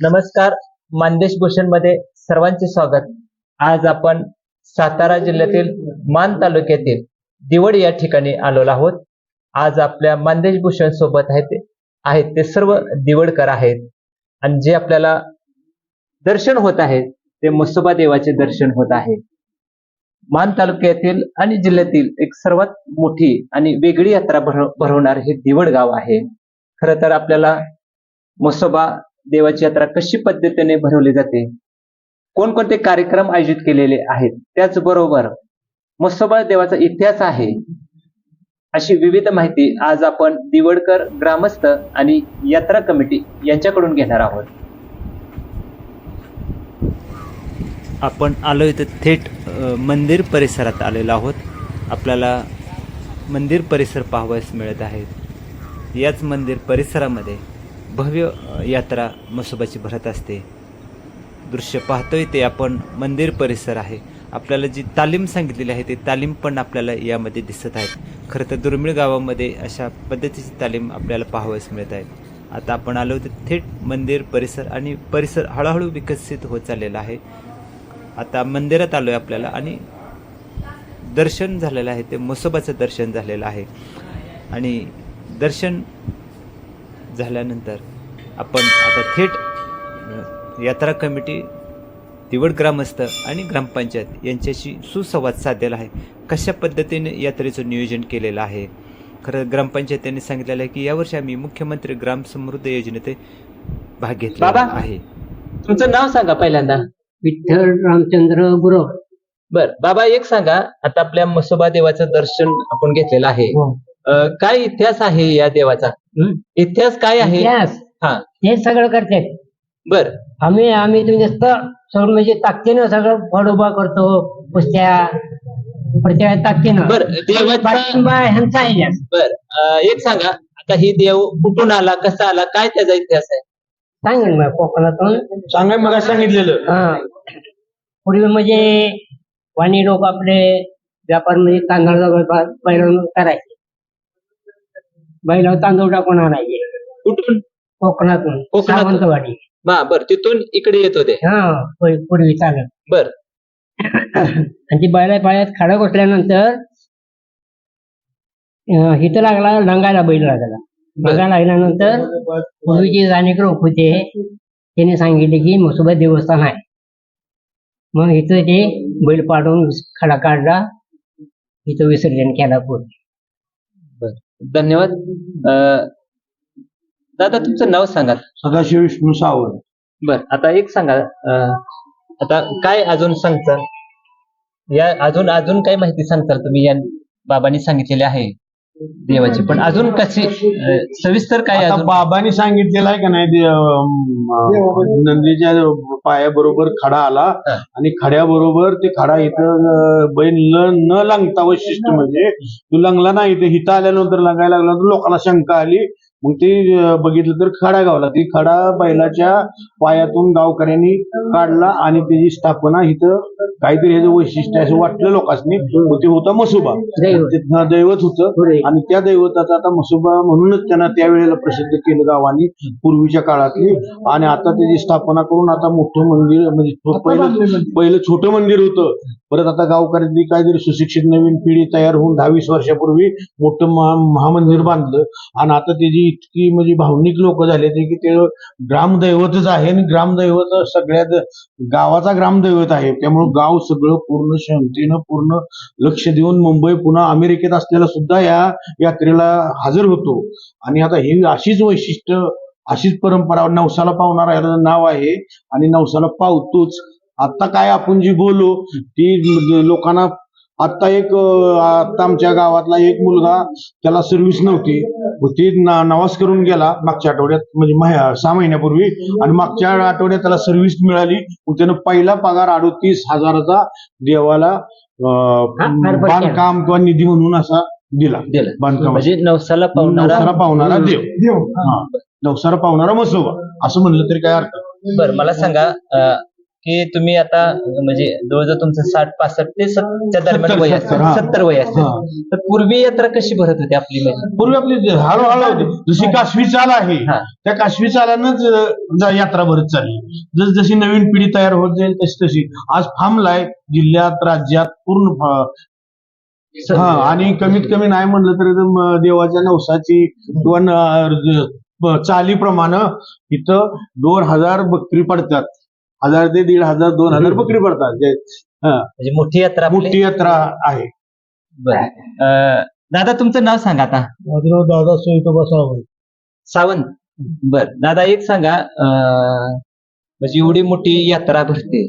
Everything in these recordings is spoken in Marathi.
नमस्कार मानदेश भूषणमध्ये सर्वांचे स्वागत. आज आपण सातारा जिल्ह्यातील मान तालुक्यातील दिवड या ठिकाणी आलेलो आहोत. आज आपल्या मानदेश भूषण सोबत आहेत आहेत ते सर्व दिवडकर आहेत. आणि जे आपल्याला दर्शन होत आहे ते मसोबा देवाचे दर्शन होत आहे. मान तालुक्यातील आणि जिल्ह्यातील एक सर्वात मोठी आणि वेगळी यात्रा भर भरवणार हे दिवड गाव आहे. खरं तर आपल्याला मसोबा देवाची यात्रा कशी पद्धतीने भरवली जाते? कोणकोणते कार्यक्रम आयोजित केलेले आहेत? त्याचबरोबर मसोबा देवाचा इतिहास आहे. अशी विविध माहिती आज आपण दिवडकर ग्रामस्थ आणि यात्रा कमिटी यांच्याकडून घेणार आहोत. आपण आलो इथं थेट मंदिर परिसरात आलेलो आहोत. आपल्याला मंदिर परिसर पाहावयास मिळत आहेत याच मंदिर परिसरामध्ये भव्य यात्रा मसोबाची भरत असते. दृश्य पाहतोय ते आपण मंदिर परिसर आहे. आपल्याला जी तालीम सांगितलेली आहे ती तालीम पण आपल्याला यामध्ये दिसत आहेत. खरं तर दुर्मिळ गावामध्ये अशा पद्धतीची तालीम आपल्याला पाहावयास मिळत आहेत आता आपण आलो तर थेट मंदिर परिसर आणि परिसर हळूहळू विकसित होत चाललेला आहे. आता मंदिरात आलोय आपल्याला आणि दर्शन झालेलं आहे ते मसोबाचं दर्शन झालेलं आहे. आणि दर्शन झाल्यानंतर आपण आता थेट यात्रा कमिटी तिवड ग्रामस्थ आणि ग्रामपंचायत यांच्याशी सुसंवाद साधलेला आहे. कशा पद्धतीने यात्रेचं नियोजन केलेलं आहे? खरं ग्रामपंचायतीने सांगितलेलं आहे की यावर्षी आम्ही मुख्यमंत्री ग्राम समृद्धी योजनेत भाग घेतला. आहे. तुमचं नाव सांगा पहिल्यांदा. विठ्ठल रामचंद्र गुरव बर बाबा एक सांगा आता आपल्या मसोबा देवाचं दर्शन आपण घेतलेलं आहे. अं, काय इतिहास आहे या देवाचा? हं? इतिहास काय आहे? इतिहास? हा. हे सगळं करतात. बर. आम्ही आम्ही तुम्ही नुसतं सगळं म्हणजे ताकदीनं सगळं फळ उभा करतो कुस्त्या प्रत्येक ताकदीनं. बर देवाचा पाठिंबा ह्यांचा आहे जास्त. बर अं, एक सांगा आता ही देव कुठून आला कसा आला काय त्याचा इतिहास आहे? सांगेन मग कोकणातून. सांगाय मग सांगितलेलं. हा. पूर्वी म्हणजे वाणी लोक आपले व्यापार म्हणजे तांदळाचा व्यापार बैलावर करायचे. बैलावर तांदूळ टाकून आणायचे. कुठून? कोकणातून. कोकणातून? सावंतवाडी. हा बर तिथून इकडे येत होते. हा पूर्वी पूर्वी चालत. बर. आणि ती बैला पायात खाडा घोटल्यानंतर अं, इथं लागला लंगायला बैल लागला. लंगा लागल्यानंतर पूर्वीचे लोक होते. त्यांनी सांगितले की मसोबा देवस्थान आहे. मग इथं ते बैल पाडून खडा काढला. इथं विसर्जन केला पूर्वी धन्यवाद. अं, दादा तुमचं नाव सांगा. सदाशिव विष्णू सावंत. बर आता एक सांगा. अं, आता काय अजून सांगता? या अजून अजून काय माहिती सांगताल तुम्ही? या बाबांनी सांगितलेली आहे. देवाची. पण अजून कशी अं, सविस्तर काय आता अजून? बाबांनी सांगितलेलं आहे का नाही ते, अं, नंदीच्या पायाबरोबर खडा आला हा. आणि खड्याबरोबर ते खडा इथं अं, बैल न न लंगता वैशिष्ट्य म्हणजे तू लंगला नाही ते इथं आल्यानंतर लंगायला लागला तर लोकांना शंका आली. मग ते अं, बघितलं तर खडा गावला. ती खडा बैलाच्या पायातून गावकऱ्यांनी काढला आणि त्याची स्थापना इथं काहीतरी ह्याचं वैशिष्ट्य आहे असं वाटलं लोकांनी ते होता मसुबा. दैवत. ते हा दैवत होतं. आणि त्या दैवताचा आता मसुबा म्हणूनच त्यांना त्यावेळेला प्रसिद्ध केलं गावानी पूर्वीच्या काळातली. आणि आता त्याची स्थापना करून आता मोठं मंदिर म्हणजे पहिलं पहिलं छोटं मंदिर होतं. परत आता गावकऱ्यांनी काहीतरी सुशिक्षित नवीन पिढी तयार होऊन दहा वीस वर्षापूर्वी मोठं महा महामंदिर बांधलं. आणि आता त्याची इतकी म्हणजे भावनिक लोक झाले ते की ते ग्रामदैवतच आहे आणि ग्रामदैवत सगळ्यात गावाचा ग्रामदैवत आहे. त्यामुळे गाव सगळं पूर्ण शांतीनं पूर्ण लक्ष देऊन मुंबई पुन्हा अमेरिकेत असलेला सुद्धा या यात्रेला हजर होतो. आणि आता ही अशीच वैशिष्ट्य अशीच परंपरा नवसाला पावणारा नाव आहे आणि नवसाला पावतोच. आता काय आपण जी बोलू ती लोकांना आता एक आता आमच्या गावातला एक मुलगा त्याला सर्व्हिस नव्हती. ती नवास करून गेला मागच्या आठवड्यात म्हणजे मह- सहा महिन्यापूर्वी. आणि मागच्या आठवड्यात त्याला सर्व्हिस मिळाली. मग त्यानं पहिला पगार अडोतीस हजाराचा देवाला. बांधकाम किंवा निधी म्हणून असा दिला. बांधकाम म्हणजे नवसाला पावणारा पावणारा देव. हा. नवसाला पावणारा मसोबा. असं म्हणलं तरी काय अर्थ. बर मला सांगा की तुम्ही आता म्हणजे जवळजवळ तुमचं साठ पासष्ट ते सत्तरच्या दरम्यान सत्तर, वय हा. सत्तर वय असेल. हा. तर पूर्वी यात्रा कशी भरत होती आपली म्हणजे? पूर्वी आपली हळूहळू होती. जशी काशवी चाल आहे. त्या काशवी चालानंच यात्रा भरत चालली. जस जशी नवीन पिढी तयार होत जाईल तशी तशी. आज फार्मलाय जिल्ह्यात राज्यात पूर्ण हा आणि कमीत कमी नाही म्हणलं तर देवाच्या नवसाची किंवा चालीप्रमाणे इथं दोन हजार बकरी पडतात. हजार ते दीड हजार दोन हजार बकरी पडतात. जे हा, म्हणजे मोठी यात्रा आपली? मोठी यात्रा आहे. बरं. अं, दादा तुमचं नाव सांगा आता. माझं दादा सोयतो बसावं सावंत. बर. दादा एक सांगा. अं, म्हणजे एवढी मोठी यात्रा भरते.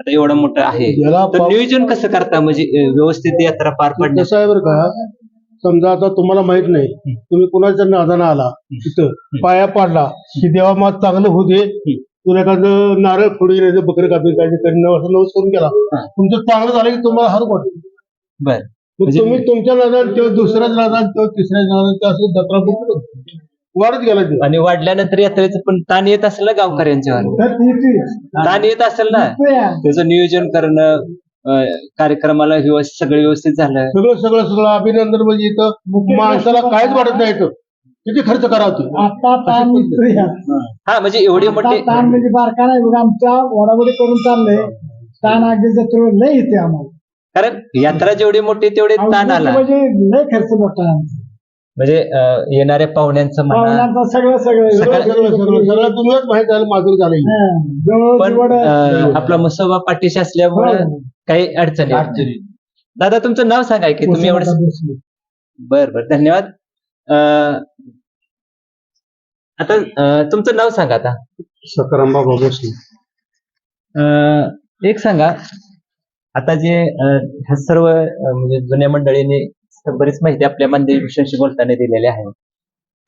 आता एवढं मोठं आहे. याला तर नियोजन कसं करता? म्हणजे अं, व्यवस्थित यात्रा पार पडण्यास कसं आहे बरं का? समजा आता तुम्हाला माहीत नाही. तुम्ही कुणाच्या नादानं आला? तिथं पाया पाडला. की देवा मग चांगलं होऊ दे. तुला एखादं नारळ फोडून घ्यायचं बकरी कापी काय असं नवस करून गेला हा. तुमचं चांगलं झालं की तुम्हाला हार वाटेल बर. मग म्हणजे- तुम्ही तुमच्या नादान किंवा दुसऱ्याच नादान किंवा तिसऱ्या नादान ते असं जत्रा बुक वाढत गेला ते आणि वाढल्यानंतर यात्रेचं पण ताण येत असेल ना गावकऱ्यांच्यावर ताण येत असेल ना? त्याचं नियोजन करणं अं, कार्यक्रमाला व्यवस्थित सगळं व्यवस्थित झालं. सगळं सगळं सगळं अभिनंदन म्हणजे इथं माणसाला काहीच वाटत नाही इथं. किती खर्च करावा ते आता ताण निघतोय हा म्हणजे एवढे आता मोठे ताण म्हणजे बारका नाही बघा आमच्या वडावडी करून चाललंय ताण अगदी जत्रेवर लय येते आम्हाला कारण यात्रा जेवढी मोठी तेवढे ताण आला म्हणजे लय खर्च मोठा आहे आमचा. म्हणजे अं, येणाऱ्या पाहुण्यांचं म्हणा पाहुण्यांचं सगळं सगळं सगळं सगळं सगळं सगळं तुम्हीच माहीत झालं माजूर झालं हं. जवळ पण जवळ अं, आपला मुसोबा पाठीशी असल्यामुळे हो. काही अडचणी. दादा तुमचं नाव सांगा की तुम्ही एवढं. बर बर धन्यवाद अं, आता अं, तुमचं नाव सांगा आता. सकाराम बाबा अं, एक सांगा. आता जे अं, ह्या सर्व अं, म्हणजे जुन्या मंडळींनी बरीच माहिती आपल्या मंदिर भूषणशी बोलताना दिलेली आहे.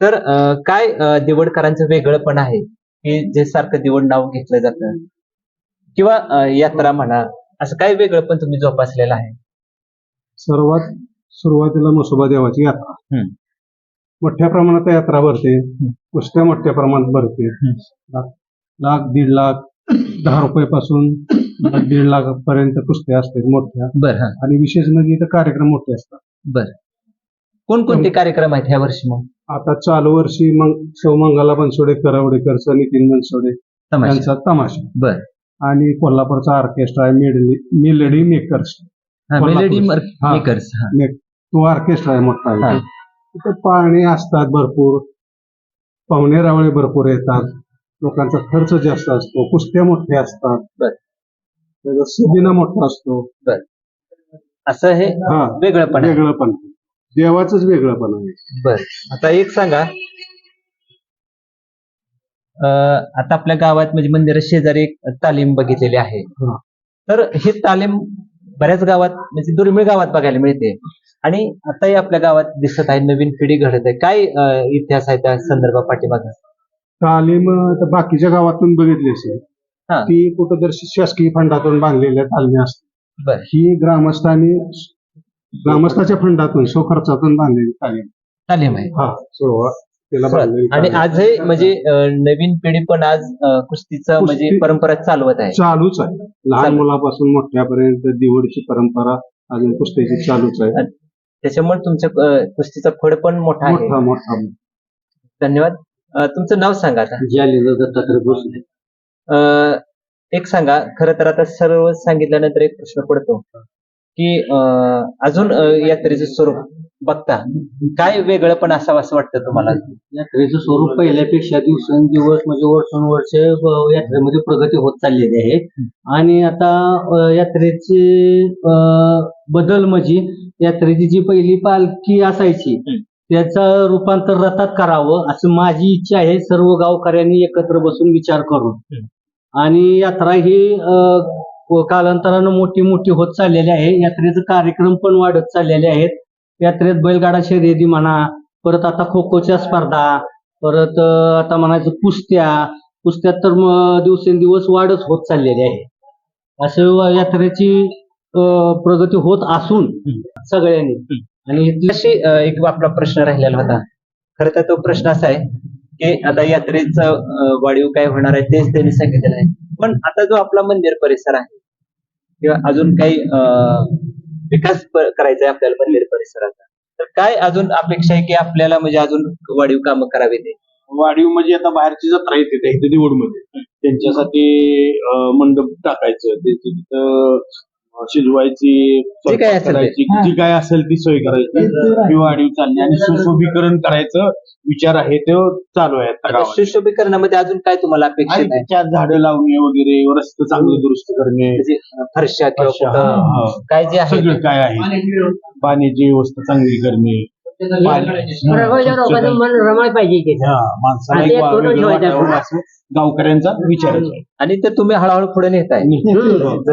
तर अं, काय अं, दिवडकरांचं वेगळं पण आहे की जे सारखं दिवड नाव घेतलं जातं? किंवा अं, यात्रा म्हणा असं काय वेगळं पण तुम्ही जोपासलेलं आहे? सर्वात सुरुवातीला म्हसोबा देवाची यात्रा. हम्म. मोठ्या प्रमाणात यात्रा भरते. कुस्त्या मोठ्या प्रमाणात भरते. लाख लाख, दीड लाख दहा रुपयापासून दीड लाख पर्यंत कुस्त्या असतात मोठ्या. बर हा. आणि विशेष म्हणजे इथं कार्यक्रम मोठे असतात. बर. कोणकोणते कार्यक्रम आहेत ह्या वर्षी मग? आता चालू वर्षी मग सौमंगला बनसोडे करवडेकरचा नितीन बनसोडे तमाशा. यांचा तमाशा. बर. आणि कोल्हापूरचा ऑर्केस्ट्रा आहे मेडली मेलडी मेकर्स. मेलेडी हा. मेकर्स हा. तो ऑर्केस्ट्रा आहे मोठा. हा. तिथं पाणी असतात भरपूर. पाहुणे रावळे भरपूर येतात. लोकांचा खर्च जास्त असतो. कुस्त्या मोठ्या असतात. त्याचा सुदिना मोठा असतो. असं हे हा. वेगळं पण आहे वेगळं पण आहे. देवाचंच वेगळं पण आहे. बर. आता एक सांगा. अं, आता आपल्या गावात म्हणजे मंदिरा शेजारी एक तालीम बघितलेली आहे. हा. तर ही तालीम बऱ्याच गावात म्हणजे दुर्मिळ गावात बघायला मिळते. आणि आताही आपल्या गावात दिसत आहे नवीन पिढी घडत आहे. काय अं, इतिहास आहे त्या संदर्भात पाठीमागं? तालीम तर बाकीच्या गावातून बघितली असेल. हा. ती कुठंतरी शासकीय फंडातून बांधलेल्या तालमी असतात बर. ही ग्रामस्थांनी ग्रामस्थाच्या फंडातून स्वखर्चातून बांधलेली तालीम. तालीम आहे. हा त्याला बांधलेली आणि तालीम. आजही म्हणजे अं, नवीन पिढी पण आज अं, कुस्तीचं म्हणजे कुस्ती- परंपरा चालवत आहे. चालूच आहे. लहान चालू. मुलापासून मोठ्यापर्यंत दिवडची परंपरा अजून कुस्तीची चालूच आहे. त्याच्यामुळे तुमच्या कुस्तीचं फळ पण मोठा आहे. मोठा मोठा. धन्यवाद. तुमचं नाव सांगा आता. दत्तात्रय भोसले. अं, एक सांगा खरं तर आता सर्व सांगितल्यानंतर एक प्रश्न पडतो की अं, अजून अं, यात्रेचं स्वरूप बघता काय वेगळं पण असावं असं वाटतं तुम्हाला? यात्रेचं स्वरूप पहिल्यापेक्षा दिवसेंदिवस म्हणजे वर्षानुवर्ष अ, यात्रेमध्ये प्रगती होत चाललेली आहे. आणि आता अ, यात्रेचे अ, बदल म्हणजे यात्रेची जी पहिली पालखी असायची. त्याचं रूपांतर रथात करावं असं माझी इच्छा आहे सर्व गावकऱ्यांनी एकत्र बसून विचार करून. आणि यात्रा ही कालांतरानं मोठी मोठी होत चाललेली आहे यात्रेचे कार्यक्रम पण वाढत चाललेले आहेत यात्रेत बैलगाडा शर्यती म्हणा परत आता खो खोच्या स्पर्धा परत आता म्हणायचं कुस्त्या कुस्त्यात तर दिवसेंदिवस वाढच होत चाललेली आहे असं यात्रेची प्रगती होत असून सगळ्यांनी. आणि इथली अशी अं, एक आपला प्रश्न राहिलेला होता. खरं तर तो प्रश्न असा आहे की आता यात्रेचं वाढीव काय होणार आहे तेच त्यांनी सांगितलेलं आहे. पण आता जो आपला मंदिर परिसर आहे किंवा अजून काही विकास करायचा आहे आपल्याला मंदिर परिसराचा तर काय अजून अपेक्षा आहे की आपल्याला म्हणजे अजून वाढीव कामं करावी ते? वाढीव म्हणजे आता बाहेरची जत्रा येते त्या इथे निवडमध्ये. त्यांच्यासाठी मंडप टाकायचं त्याची तिथं शिजवायची जे काय असेल ते. करायची हा. जी काय असेल ती सोय करायची ते-. ही वाढीव चालली आणि सुशोभीकरण करायचं विचार आहे तो चालू आहे आता आता गावात. सुशोभीकरणामध्ये अजून काय तुम्हाला आणि अपेक्षित आहे त्याच्यात झाडं लावणे वगैरे रस्ते चांगले दुरुस्त करणे म्हणजे फरशा किंवा अशा, कुठं हा, हा. काय जे आहे सगळं ते. काय आहे पाण्याची व्यवस्था चांगली करणे रघुवीच्या लोकांचं मन रमाय पाहिजे तिथं हा, माणसाला आणि एक एक वा- फोटो वेगळं ठेवायचा. वाटावं पुढे. असं गावकऱ्यांचा विचार आहे. आणि ते तुम्ही हळूहळू पुढे नेताय.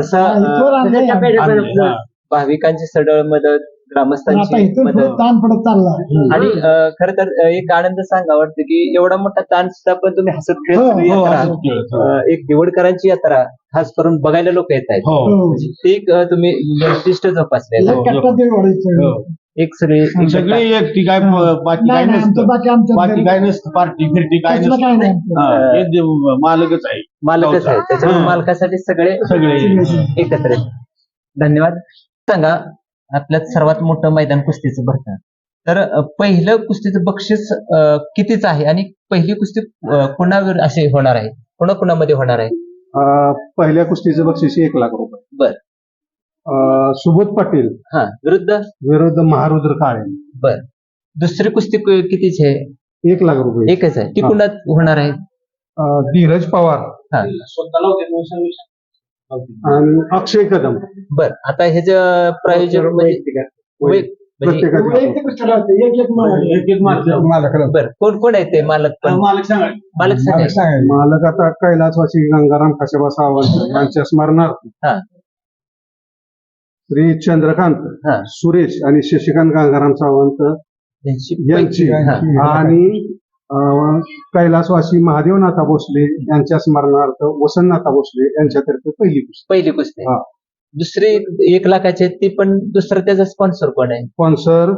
जसं अं, आम्ही. हा. भाविकांची सडळ मदत आता ग्रामस्थांची इथून पुढे मदत. ताण पडत चालला. आणि खर तर अं, एक आनंद सांगा वाटतं की एवढा मोठा ताण सुद्धा पण तुम्ही हसत खेळत हो, सुरू हो, यात्रा. हो. अं, एक दिवडकरांची यात्रा खास करून बघायला लोक येत आहेत. हो. ते एक अं, तुम्ही वैशिष्ट्य जोपासलेलं एक कट्टा ते वाढायचं? हो. एक सगळी एक सगळे एक ती काय बाकी काय नाही नाही आमचं नसतं बाकी आमचं बाकी काय नसतं पार्टी फिरटी काय नसतं. काय नाही आमचं. हा, हे जे मालकच आहे. मालकच आहे. त्याच्यामुळे हा. मालकासाठी सगळे सगळे एकत्र आहेत. धन्यवाद. सांगा आपल्यात सर्वात मोठं मैदान कुस्तीचं भरतं. तर अं, पहिलं कुस्तीचं बक्षीस अं, कितीच आहे? आणि पहिली कुस्ती अं, कुणावर असे होणार आहे? कुणाकुणामध्ये होणार आहे? अं, पहिल्या कुस्तीचं बक्षीस एक लाख रुपये. सुबोध पाटील. हा विरुद्ध? विरुद्ध महारुद्र काळे. दुसरी कुस्ती क- कितीची आहे? एक लाख रुपये. एकच आहे. ती हा. कुणात होणार आहे? अं, धीरज पवार. हा. आणि अक्षय कदम. बर. आता हे जे प्रायोजक म्हणजे वै- म्हणजे प्रत्येकाचे बर. कोण कोण आहे ते मालक पण? मालक सांगा मालक सांगायचे. आता कैलासवासी गंगाराम खाशेबा सावंत यांच्या स्मरणार्थ. हा. श्री चंद्रकांत हा. सुरेश आणि शशिकांत गंगाराम सावंत यांची. आणि अं, कैलासवासी महादेवनाथा भोसले यांच्या स्मरणार्थ वसंतनाथा भोसले यांच्यातर्फे पहिली पुस्तक पहिली कुस्ती हा. दुसरी एक लाखाची आहे, ती पण दुसरं त्याचा स्पॉन्सर कोण आहे स्पॉन्सर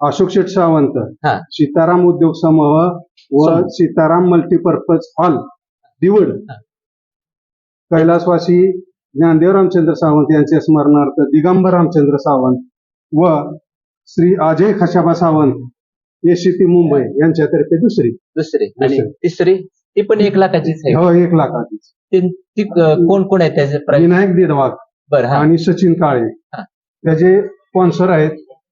अशोक शेठ सावंत हा. सीताराम उद्योग समूह व समूह. सीताराम मल्टीपर्पज हॉल दिवड हा. कैलासवासी ज्ञानदेव रामचंद्र सावंत यांच्या स्मरणार्थ दिगंबर रामचंद्र सावंत व श्री अजय खशाबा सावंत एसीपी मुंबई यांच्यातर्फे दुसरी. दुसरी. आणि दुसरी. तिसरी? ती पण एक लाखाचीच आहे. हो एक लाखाची ती ती, अं, कोण कोण आहे त्याचे विनायक दिडवाग बरं हा. आणि सचिन काळे. हा. त्याचे स्पॉन्सर आहेत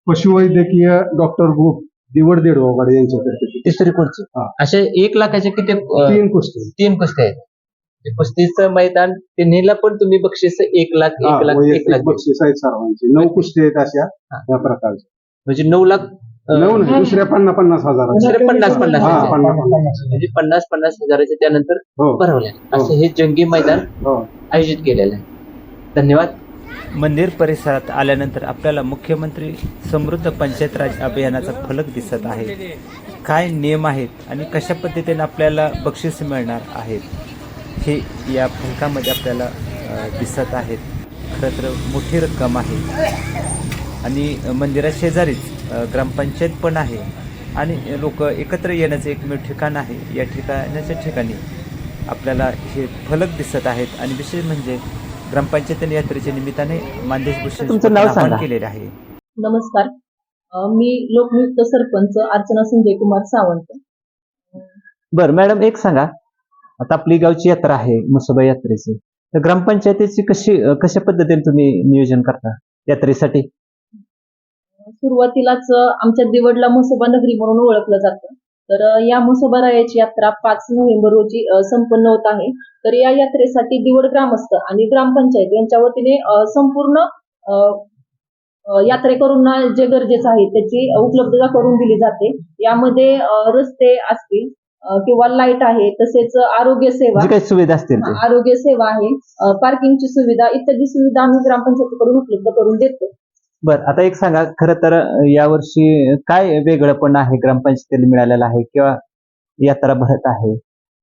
पशुवैद्यकीय डॉक्टर ग्रुप दिवड देडवागड यांच्यातर्फे. तिसरी कोणची? हा. असे एक लाखाचे किती अं, तीन कुस्ती तीन कुस्त्या आहेत. कुस्तीचं मैदान तिन्हीला पण तुम्ही बक्षीस एक लाख एक लाख एक लाख. बक्षीस आहेत सर्वांचे. नऊ कुस्ती आहेत अशा. या प्रकारच्या. म्हणजे नऊ लाख नऊ नाही दुसऱ्या पन्नास पन्नास हजार दुसरे पन्नास पन्नास हा, म्हणजे पन्नास पन्नास हजाराचे त्यानंतर हो. भरवले. हो. असं हे जंगी मैदान हो. आयोजित केलेलं आहे. धन्यवाद. मंदिर परिसरात आल्यानंतर आपल्याला मुख्यमंत्री समृद्ध पंचायत राज अभियानाचा फलक दिसत आहे. काय नियम आहेत आणि कशा पद्धतीने आपल्याला बक्षीस मिळणार आहेत? हे या फलकामध्ये आपल्याला दिसत आहेत. खरं तर मोठी रक्कम आहे. आणि मंदिरा शेजारीच ग्रामपंचायत पण आहे. आणि लोक एकत्र येण्याचं एकमेव ठिकाण आहे. या ठिकाणाच्या ठिकाणी आपल्याला हे फलक दिसत आहेत. आणि विशेष म्हणजे ग्रामपंचायत यात्रेच्या निमित्ताने मानदेश भूषण तुमचं नाव आवाहन सांगा. केलेले आहे. नमस्कार. मी लोकनियुक्त सरपंच अर्चना संजय कुमार सावंत. बर मॅडम एक सांगा. आता आपली गावची यात्रा आहे मुसोबा यात्रेची. तर ग्रामपंचायतीची कशी कशा पद्धतीने तुम्ही नियोजन करता यात्रेसाठी? सुरुवातीलाच आमच्या दिवडला मुसोबा नगरी म्हणून ओळखलं जातं. तर या मुसोबा रायाची यात्रा पाच नोव्हेंबर रोजी संपन्न होत आहे. तर या यात्रेसाठी दिवड ग्रामस्थ आणि ग्रामपंचायत यांच्या वतीने संपूर्ण यात्रेकरूंना जे गरजेचं आहे त्याची उपलब्धता करून दिली जाते. यामध्ये रस्ते असतील किंवा लाइट आहे तसेच आरोग्य सेवा. काही सुविधा असतील आरोग्य सेवा आहे पार्किंगची सुविधा इत्यादी सुविधा आम्ही ग्रामपंचायतीकडून उपलब्ध करून देतो. बर आता एक सांगा खरं तर यावर्षी काय वेगळं पण आहे ग्रामपंचायतीला मिळालेलं आहे किंवा यात्रा भरत आहे?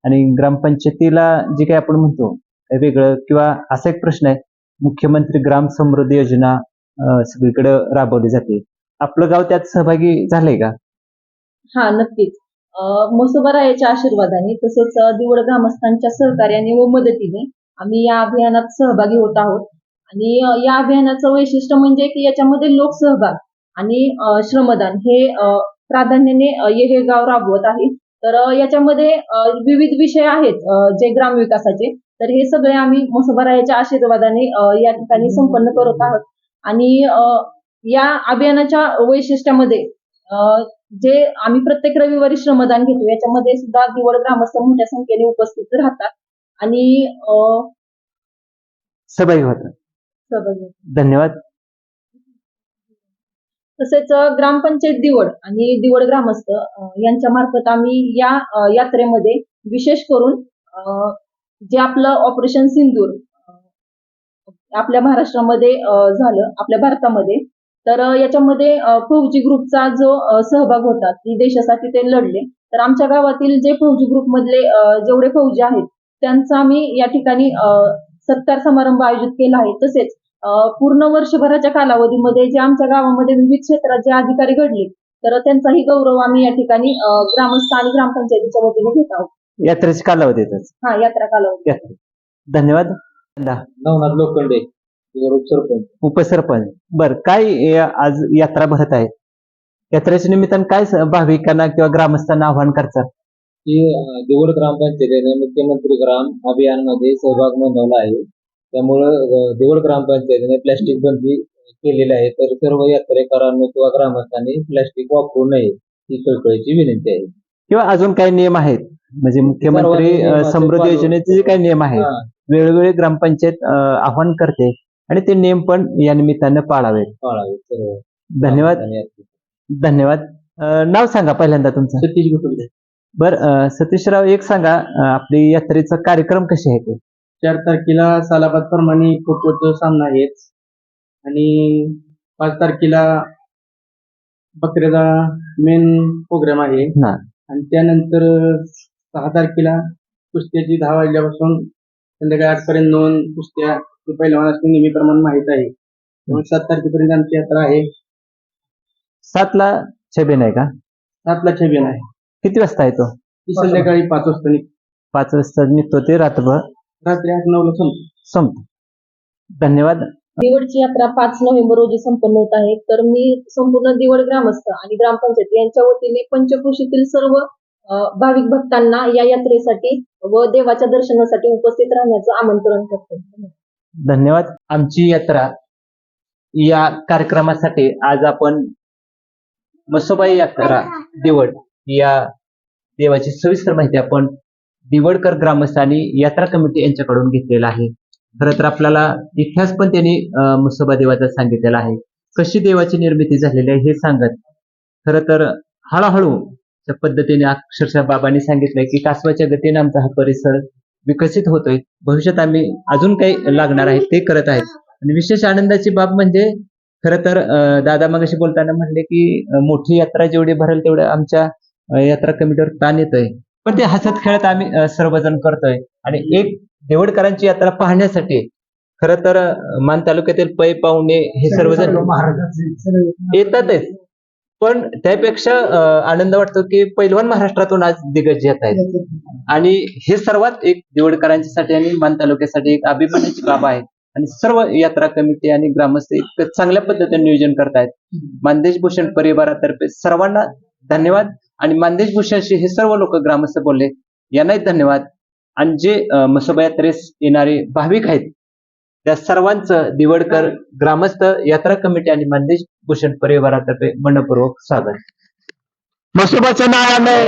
आणि ग्रामपंचायतीला जे काही आपण म्हणतो वेगळं किंवा असा एक प्रश्न आहे मुख्यमंत्री ग्राम समृद्धी योजना सगळीकडे राबवली जाते. आपलं गाव त्यात सहभागी झालंय का? हा नक्कीच. अ, रायाच्या आशीर्वादाने तसेच दिवड ग्रामस्थांच्या सहकार्याने व मदतीने आम्ही या अभियानात सहभागी होत आहोत. आणि या अभियानाचं वैशिष्ट्य म्हणजे की याच्यामध्ये लोकसहभाग आणि श्रमदान हे प्राधान्याने हे गाव राबवत आहे. तर याच्यामध्ये विविध विषय आहेत जे ग्रामविकासाचे तर हे सगळे आम्ही मुसबरायाच्या आशीर्वादाने या ठिकाणी संपन्न करत आहोत. आणि या अभियानाच्या वैशिष्ट्यामध्ये अ, जे आम्ही प्रत्येक रविवारी श्रमदान घेतो याच्यामध्ये सुद्धा दिवड ग्रामस्थ मोठ्या संख्येने उपस्थित राहतात. आणि अ, सहभागी होता सहभागी होतात. धन्यवाद. तसेच अ, ग्रामपंचायत दिवड आणि दिवड ग्रामस्थ यांच्या मार्फत आम्ही या अ, यात्रेमध्ये विशेष करून अ, जे आपलं ऑपरेशन सिंदूर अ, आपल्या महाराष्ट्रामध्ये अ, झालं आपल्या भारतामध्ये तर याच्यामध्ये फौजी ग्रुपचा जो सहभाग होता की देशासाठी ते लढले. तर आमच्या गावातील जे फौजी ग्रुप मधले जेवढे फौजी आहेत त्यांचा आम्ही या ठिकाणी सत्कार समारंभ आयोजित केला आहे. तसेच पूर्ण वर्षभराच्या कालावधीमध्ये जे आमच्या गावामध्ये विविध क्षेत्रात जे अधिकारी घडले तर त्यांचाही गौरव आम्ही या ठिकाणी ग्रामस्थ आणि ग्रामपंचायतीच्या वतीने घेत आहोत. यात्रेची कालावधीतच हा यात्रा कालावधी. यात्रे. धन्यवाद. नवनाथ लोखंडे. सरपंच. उपसरपंच. बर काय आज यात्रा भरत आहे यात्रेच्या निमित्तानं काय भाविकांना किंवा ग्रामस्थांना आव्हान करतात की देवड ग्रामपंचायतीने मुख्यमंत्री ग्राम अभियानमध्ये सहभाग नोंदवला आहे. त्यामुळं देवड ग्रामपंचायतीने प्लॅस्टिक बंदी केलेली आहे तर सर्व यात्रेकरांनी किंवा ग्रामस्थांनी प्लॅस्टिक वापरू नये ही कळकळीची विनंती आहे. किंवा अजून काही नियम आहेत? म्हणजे मुख्यमंत्री समृद्धी योजनेचे जे काही नियम आहेत वेळोवेळी ग्रामपंचायत आव्हान करते. आणि ते नियम पण या निमित्तानं पाळावेत पाळावे सर्व धन्यवाद. धन्यवाद. अ, नाव सांगा पहिल्यांदा तुमचं. सतीश गुटुंबे बर सतीशराव एक सांगा अ, आपली यात्रेचा कार्यक्रम कसे आहे ते चार तारखेला सालाबाद प्रमाणे खो सामना आहेत. आणि पाच तारखेला बकऱ्याचा मेन प्रोग्राम आहे. हा. आणि त्यानंतर सहा तारखेला कुस्त्याची दहा वाजल्यापासून संध्याकाळी आठपर्यंत नोंद कुस्त्या हे पहिलवानाची नेहमीप्रमाणे माहीत आहे. त्यामुळे सात तारखेपर्यंत आमची यात्रा आहे. सातला छबीन आहे का? सातला छबियन आहे. किती वाजता येतो ती? संध्याकाळी पाच वाजता निघ- पाच वाजता निघतो ते रात्रभर? रात्री आठ नऊला संपतो. संपतो. धन्यवाद. दिवडची यात्रा पाच नोव्हेंबर रोजी संपन्न होत आहे. तर मी संपूर्ण दिवड ग्रामस्थ आणि ग्रामपंचायत यांच्या वतीने पंचकृषीतील सर्व अ, भाविक भक्तांना या यात्रेसाठी व देवाच्या दर्शनासाठी उपस्थित राहण्याचं आमंत्रण करतो. धन्यवाद. आमची यात्रा या कार्यक्रमासाठी आज आपण मसोबाई यात्रा दिवड या देवाची सविस्तर माहिती आपण दिवडकर ग्रामस्थ आणि यात्रा कमिटी यांच्याकडून घेतलेला आहे. खरं तर आपल्याला इतिहास पण त्यांनी मसोबा देवाचा सांगितलेला आहे. कशी देवाची निर्मिती झालेली आहे हे सांगत. खरं तर हळूहळू पद्धतीने अक्षरशः बाबांनी सांगितलंय की कासवाच्या गतीने आमचा हा परिसर विकसित होतोय. भविष्यात आम्ही अजून काही लागणार आहे ते करत आहेत. आणि विशेष आनंदाची बाब म्हणजे खरं तर दादा मगाशी बोलताना म्हणले की मोठी यात्रा जेवढी भरेल तेवढं आमच्या यात्रा कमिटीवर ताण येतोय. पण ते हसत खेळत आम्ही सर्वजण करतोय. आणि एक देवडकरांची यात्रा पाहण्यासाठी खरं तर मान तालुक्यातील पै पाहुणे हे सर्वजण येतातच. पण त्यापेक्षा आनंद वाटतो की पैलवान महाराष्ट्रातून आज दिग्गज येत आहेत. आणि हे सर्वात एक दिवडकरांच्यासाठी आणि मान तालुक्यासाठी एक अभिमानाची बाब आहे. आणि सर्व यात्रा कमिटी आणि ग्रामस्थ एक चांगल्या पद्धतीने नियोजन करतायत. मानदेश भूषण परिवारातर्फे सर्वांना धन्यवाद. आणि मानदेश भूषणशी हे सर्व लोक ग्रामस्थ बोलले यांनाही धन्यवाद. आणि जे मसोबा यात्रेस येणारे भाविक आहेत त्या सर्वांचं दिवडकर ग्रामस्थ यात्रा कमिटी आणि मानदेश भूषण परिवारातर्फे मनपूर्वक सादर मसोबाचं नाव आलंय.